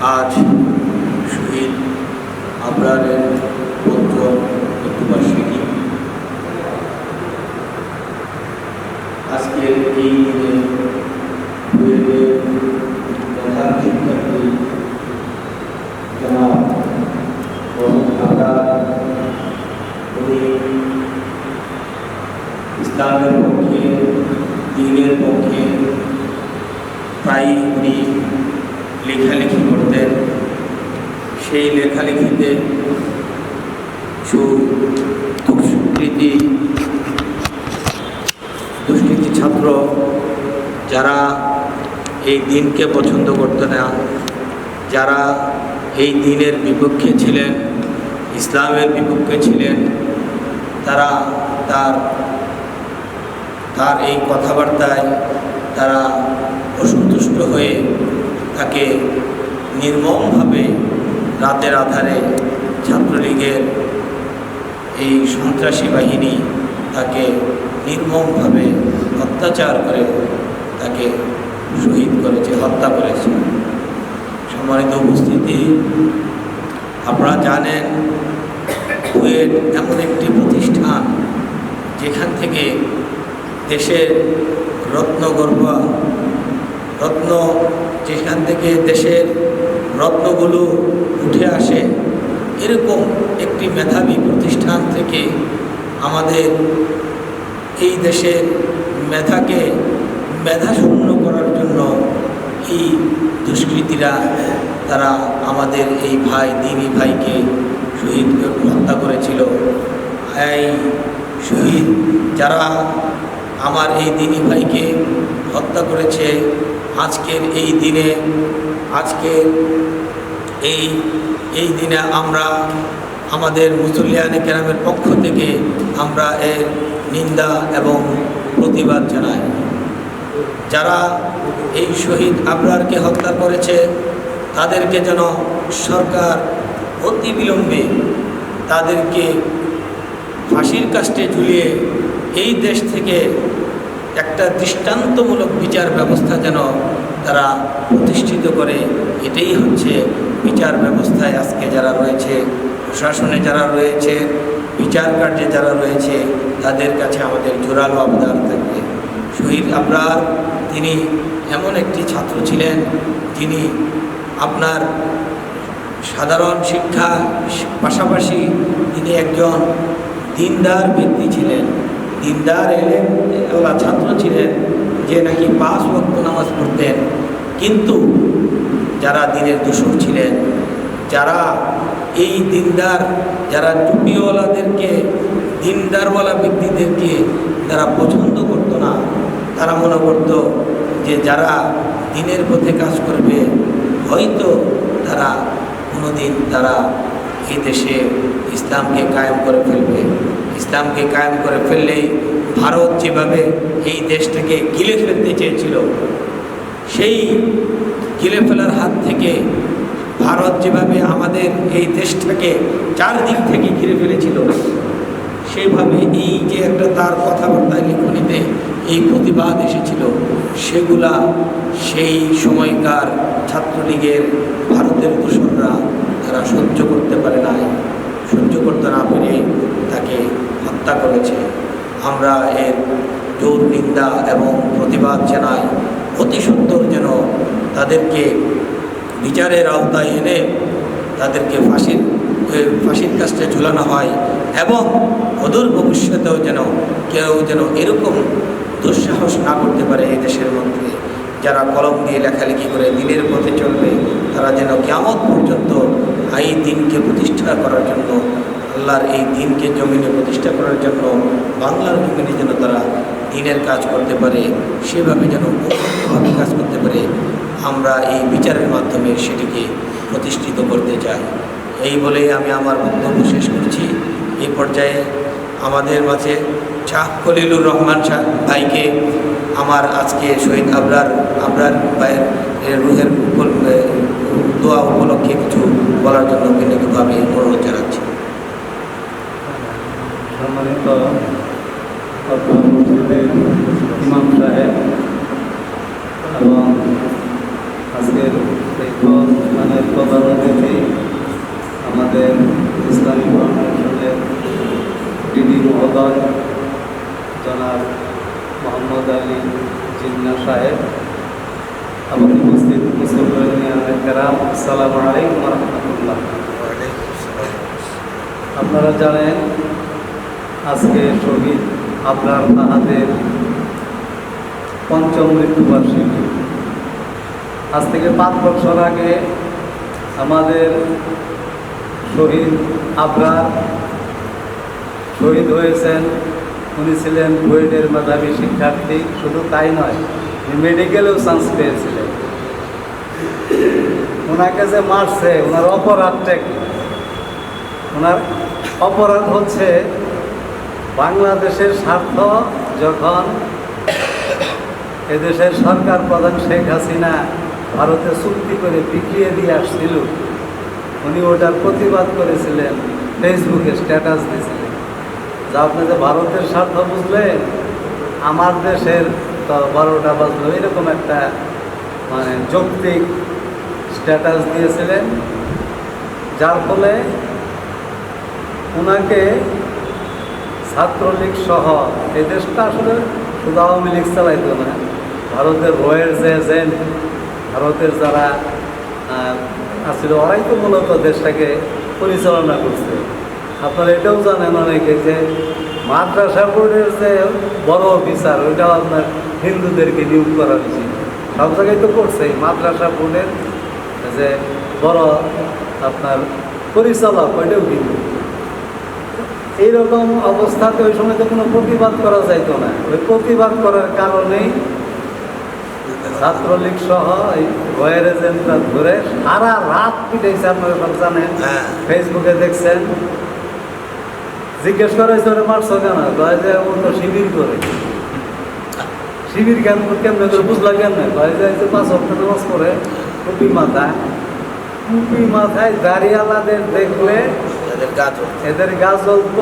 আজ শহীদ আবরারের পঞ্চম মৃত্যুবার্ষিকী। আজকের এই দিনে বুয়েটের প্রধান শিক্ষার্থী জনাব মোহাম্মদ আবরার উনি ইসলামের পক্ষে, দিনের পক্ষে প্রায়ই উনি লেখালেখি করতেন। সেই লেখালেখিতে কিছু দুষ্কৃতি দুষ্কৃতি ছাত্র, যারা এই দিনকে পছন্দ করতো না, যারা এই দিনের বিপক্ষে ছিলেন, ইসলামের বিপক্ষে ছিলেন, তারা তার তার এই কথাবার্তায় তারা অসন্তুষ্ট হয়ে তাকে নির্মমভাবে রাতের আধারে ছাত্রলীগের এই সন্ত্রাসী বাহিনী তাকে নির্মমভাবে অত্যাচার করে তাকে শহীদ করেছে, হত্যা করেছে। সম্মানিত উপস্থিতি, আপনারা জানেন কুয়েট এমন একটি প্রতিষ্ঠান যেখান থেকে দেশের রত্নগর্ভ রত্ন যেখান থেকে দেশের রত্নগুলো উঠে আসে, এরকম একটি মেধাবী প্রতিষ্ঠান থেকে আমাদের এই দেশের মেধাকে মেধাশূন্য করার জন্য এই দুষ্কৃতীরা, তারা আমাদের এই ভাই দিনী ভাইকে শহীদ হত্যা করেছিল। এই শহীদ যারা আমার এই দিনী ভাইকে হত্যা করেছে। আজকের এই দিনে, আজকে এই এই দিনে আমরা আমাদের মুসলিয়ানে কেরামের পক্ষ থেকে আমরা এর নিন্দা এবং প্রতিবাদ জানাই। যারা এই শহীদ আবরারকে হত্যা করেছে, তাদেরকে যেন সরকার অতি বিলম্বে তাদেরকে ফাঁসির কাস্টে ঝুলিয়ে এই দেশ থেকে একটা দৃষ্টান্তমূলক বিচার ব্যবস্থা যেন তারা প্রতিষ্ঠিত করে, এটাই হচ্ছে বিচার ব্যবস্থায় আজকে যারা রয়েছে, প্রশাসনে যারা রয়েছে, বিচার কার্যে যারা রয়েছে, তাদের কাছে আমাদের জোরালো আবদার থাকবে। শহীদ আবরার, তিনি এমন একটি ছাত্র ছিলেন, যিনি আপনার সাধারণ শিক্ষা পাশাপাশি তিনি একজন দিনদার ব্যক্তি ছিলেন। দিনদার এলেন ওরা ছাত্র ছিলেন, যে নাকি পাঁচ ভক্ত নামাজ পড়তেন। কিন্তু যারা দিনের দূষণ ছিলেন, যারা এই দিনদার, যারা টুপিওয়ালাদেরকে, দিনদারওয়ালা ব্যক্তিদেরকে তারা পছন্দ করতো না, তারা মনে করত যে যারা দিনের পথে কাজ করবে, হয়তো তারা কোনোদিন তারা এই দেশে ইসলামকে কায়েম করে ফেলবে। ইসলামকে কায়েম করে ফেললেই ভারত যেভাবে এই দেশটাকে গিলে ফেলতে চেয়েছিল, সেই গিলে ফেলার হাত থেকে ভারত যেভাবে আমাদের এই দেশটাকে চারদিক থেকে ঘিরে ফেলেছিল, সেইভাবে এই যে একটা তার কথাবার্তা লিখনিতে এই প্রতিবাদ এসেছিল, সেগুলা সেই সময়কার ছাত্রলীগের ভারতের দূষণরা তারা সহ্য করতে পারে নাই। সহ্য করতে না পেরে তাকে হত্যা করেছে। আমরা এর জোর নিন্দা এবং প্রতিবাদ জানাই। অতি সুন্দর যেন তাদেরকে বিচারের আওতায় এনে তাদেরকে ফাঁসির ফাঁসির কাছে ঝুলানো হয় এবং অদূর ভবিষ্যতেও যেন কেউ যেন এরকম দুঃসাহস না করতে পারে এই দেশের মধ্যে। যারা কলম দিয়ে লেখালেখি করে দিনের পথে চলবে, তারা যেন কেমন পর্যন্ত এই দিনকে প্রতিষ্ঠা করার জন্য, আল্লাহর এই দিনকে জমিনে প্রতিষ্ঠা করার জন্য, বাংলার জমিনে যেন তারা দিনের কাজ করতে পারে, সেভাবে যেন উন্নতভাবে কাজ করতে পারে, আমরা এই বিচারের মাধ্যমে সেটিকে প্রতিষ্ঠিত করতে চাই। এই বলেই আমি আমার বক্তব্য শেষ করছি। এই পর্যায়ে আমাদের মাঝে শাহ খলিলুর রহমান শাহ ভাইকে আমার আজকে শহীদ আবরার আবরার রুহের দোয়া উপলক্ষে কিছু বলার জন্য বিনীতভাবে অনুরোধ জানাচ্ছি। সম্মানিত ইমাম সাহেব, এবং আজকের এই অনুষ্ঠানের প্রধান অতিথি আমাদের ইসলামী ফাউন্ডেশনের ডিডি মহোদয় জনার সাহেব এবং উপস্থিত মুসলমান আসসালামু আলাইকুম রহমতুল্লাহ। আপনারা জানেন, আজকে শহীদ আবরার তাহাদের পঞ্চম মৃত্যুবার্ষিকী। আজ থেকে পাঁচ বছর আগে আমাদের শহীদ আবরার শহীদ হয়েছেন উনি ছিলেন বুয়েটের মেধাবী শিক্ষার্থী, শুধু তাই নয় মেডিকেলেও চান্স পেয়েছিলেন। ওনাকে যে মারছে ওনার অপরাধটা কি? ওনার অপরাধ হচ্ছে বাংলাদেশের স্বার্থ যখন এদেশের সরকার প্রধান শেখ হাসিনা ভারতে চুক্তি করে বিকিয়ে দিয়ে আসছিল, উনি ওটার প্রতিবাদ করেছিলেন ফেসবুকে স্ট্যাটাস দিয়েছিলেন। যা আপনি যে ভারতের স্বার্থ বুঝলেন, আমার দেশের বারোটা বাজলো, এরকম একটা মানে যৌক্তিক স্ট্যাটাস দিয়েছিলেন, যার ফলে ওনাকে ছাত্রলীগ সহ এই দেশটা আসলে শুধু আওয়ামী লীগ চালাইতো না, ভারতের রয়ের যে এজেন্ট ভারতের যারা আছিল, ওরাই তো মূলত দেশটাকে পরিচালনা করছে। আপনারা এটাও জানেন অনেকে যে মাদ্রাসা বোর্ডের যে বড় অফিসার ওইটাও আপনার হিন্দুদেরকে নিয়োগ করা উচিত সব জায়গায় তো করছে মাদ্রাসা বোর্ডের যে বড় আপনার পরিচালক ওইটাও কিন্তু এইরকম অবস্থাতে ওই সময় তো কোনো প্রতিবাদ করা যাইতো না। ওই প্রতিবাদ করার কারণেই ছাত্রলীগ সহ এই রয়ের এজেন্টরা ধরে সারা রাত পিটাইছে আপনারা সব জানেন। হ্যাঁ। ফেসবুকে দেখছেন। জিজ্ঞেস করে ওরে মারছো কেন? কয় যে শিবির করে। শিবির কেন কেমনে করে বুঝলা কেমনে? কয় যে যে পাঁচ অক্ট নামাজ পড়ে টুপি মাথায় টুপি মাথায় দাঁড়িয়ালাদের দেখলে তাদের কাজ এদের গা জ্বলত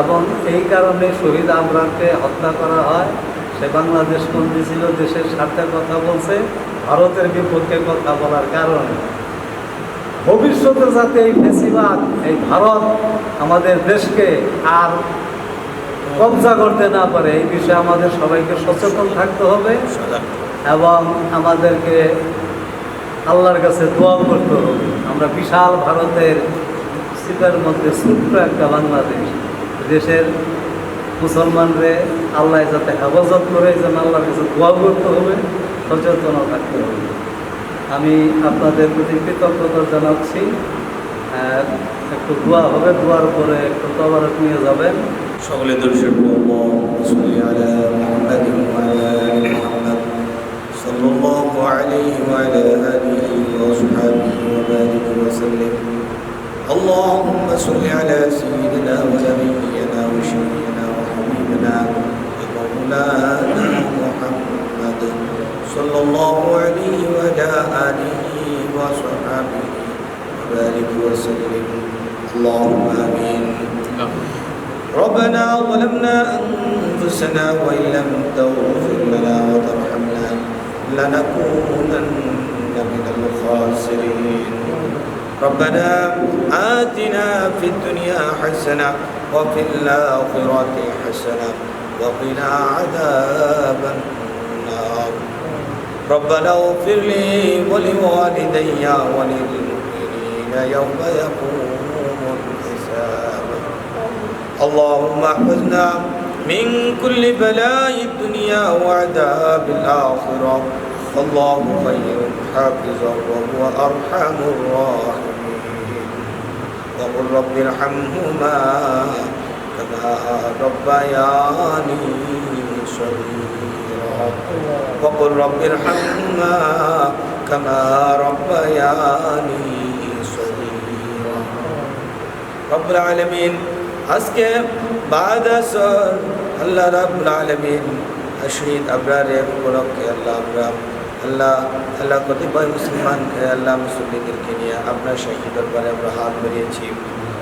এবং এই কারণে শহীদ আমরাকে হত্যা করা হয়। সে বাংলাদেশ মন্ত্রী ছিল দেশের স্বার্থে কথা বলছে ভারতের বিপক্ষে কথা বলার কারণে। ভবিষ্যতে যাতে এই ফেসিবাদ, এই ভারত আমাদের দেশকে আর কবজা করতে না পারে, এই বিষয়ে আমাদের সবাইকে সচেতন থাকতে হবে এবং আমাদেরকে আল্লাহর কাছে দোয়া করতে হবে। আমরা বিশাল ভারতের সিটের মধ্যে ছোট্ট একটা বাংলাদেশ, দেশের মুসলমানরে আল্লাহ যাতে হেফাজত করে যেন আল্লাহর কাছে দোয়া করতে হবে সচেতন থাকতে হবে। আমি আপনাদের প্রতি কৃতজ্ঞতা জানাচ্ছি আর একটু দোয়া হবে দোয়ার পরে একটু তবারক নিয়ে যাবেন সকলে দর্শক صل على محمد وعلى آل محمد صلى الله عليه وعلى آله وصحبه وبارك وسلم اللهم صل على سيدنا ونبينا وشفينا وحبيبنا ومولانا محمد صلى الله عليه وعلى آله وصحبه وبارك وسلم. اللهم آمين. ربنا ظلمنا أنفسنا وإن لم تغفر لنا وترحمنا لنكونن من الخاسرين. ربنا آتنا في الدنيا حسنة وفي الآخرة حسنة وقنا عذاب النار. ربنا اغفر لي ولوالدي وللمؤمنين يوم يقوم الحساب. اللهم احفظنا من كل بلاء الدنيا وعذاب الآخرة. الله خير حافظا وهو أرحم الراحمين. وقل رب ارحمهما كما ربياني صغيرا وقل رب ارحمهما كما ربياني صغيرا رب العالمين আজকে বাদ আসর আল্লাহ রাব্বুল আলামিন শহীদ আবরারের উপলক্ষে আল্লাহ আমরা আল্লাহ আল্লাহ কতিপয় মুসলমান আল্লাহ মুসল্লিদেরকে নিয়ে আপনার শাহী দরবারে আমরা হাত বেরিয়েছি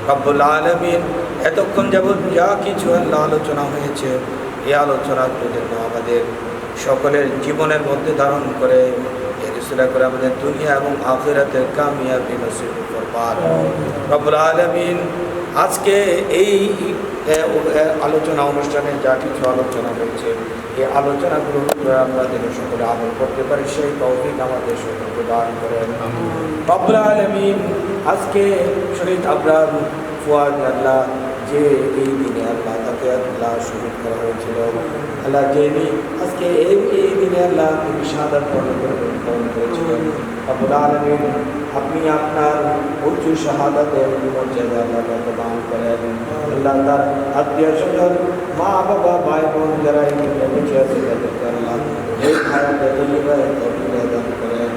রব্বুল আলমিন এতক্ষণ যাবৎ যা কিছু আল্লাহ আলোচনা হয়েছে এই আলোচনাগুলো যেন আমাদের সকলের জীবনের মধ্যে ধারণ করে আমাদের দুনিয়া এবং আখিরাতের কামিয়াবি নসিব করবার। রব্বুল আলমিন আজকে এই আলোচনা অনুষ্ঠানে যা কিছু আলোচনা হয়েছে এই আলোচনাগুলো আমরা যেন সকলে আমল করতে পারি সেই তৌফিক আমাদের সকলকে দান করেন। রব্বুল আলামিন আজকে শহীদ আবরার ফুয়াদ আল্লাহ যে এই দিনে আল্লাহ তাকে আল্লাহ শহীদ করা হয়েছিল। আল্লাহ যে দিন আজকে এই এই দিনে আল্লাহ তিনি সাদার বরণ করেছিলেন। রব্বুল আলামিন, আপনি আপনার উঁচু শাহাদাতের মর্যাদা আল্লাহ তাকে দান করেন। আল্লাহ তার আত্মীয় স্বজন মা বাবা ভাই বোন যারা এই দুনিয়া বেঁচে আছে, তাদেরকে আল্লাহ এই তৌফিক দান করেন।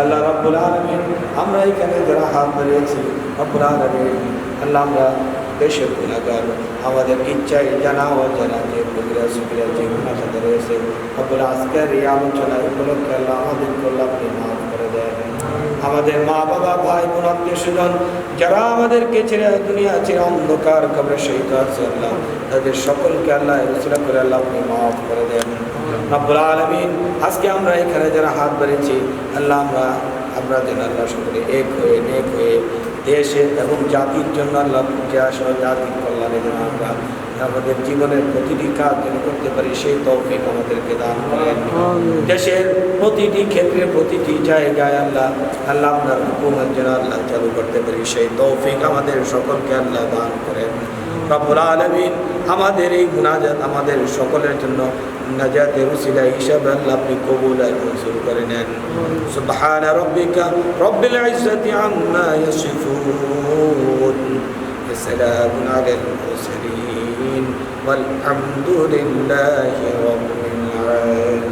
আল্লাহ রাব্বুল আলামিন, আমরা এখানে যারা হাত ধরিয়েছি, রব্বুল আলামিন, আল্লাহ আমরা দেশের গুণাগার। আমাদের ইচ্ছায় জানা ও জানা যে কবিরা সুবিরা যে গুণা রয়েছে। রব্বুল আজকের এই আলোচনা উপলক্ষে আল্লাহ আমাদের আপনি মাফ করে দেয় আমাদের মা বাবা ভাই, বোন আত্মীয় স্বজন যারা আমাদেরকে ছেড়ে দুনিয়া ছেড়ে অন্ধকার কবরে শহীদ আছে আল্লাহ, তাদের সকলকে আল্লাহ রসুলা করে আল্লাহ আপনি মাফ করে দেন। রব্বুল আলমিন, আজকে আমরা এখানে যারা হাত বেড়েছি আল্লাহ আমরা আমরা যেন আল্লাহ সকলে এক হয়ে নেক হয়ে দেশে এবং জাতির জন্য আল্লাহ আসলে জাতির কল্যাণে যেন আমরা আমাদের জীবনের প্রতিটি কাজ যেন করতে পারি সেই তৌফিক আমাদেরকে দান করেন। দেশের প্রতিটি ক্ষেত্রে প্রতিটি জায়গায় আল্লাহ আল্লাহ আপনার হুকুমের যেন আল্লাহ চালু করতে পারি সেই তৌফিক আমাদের সকলকে আল্লাহ দান করেন। রব্বুল আলমিন আমাদের এই মুনাজাত আমাদের সকলের জন্য নাজাতের উসিলা হিসাবে আল্লাহ আপনি কবুল আর মঞ্জুর করে নেন সুবহান রব্বিকা রব্বিল ইজ্জাতি আম্মা ইয়াসিফুন সালাম আলাল মুরসালিন والحمد لله رب العالمين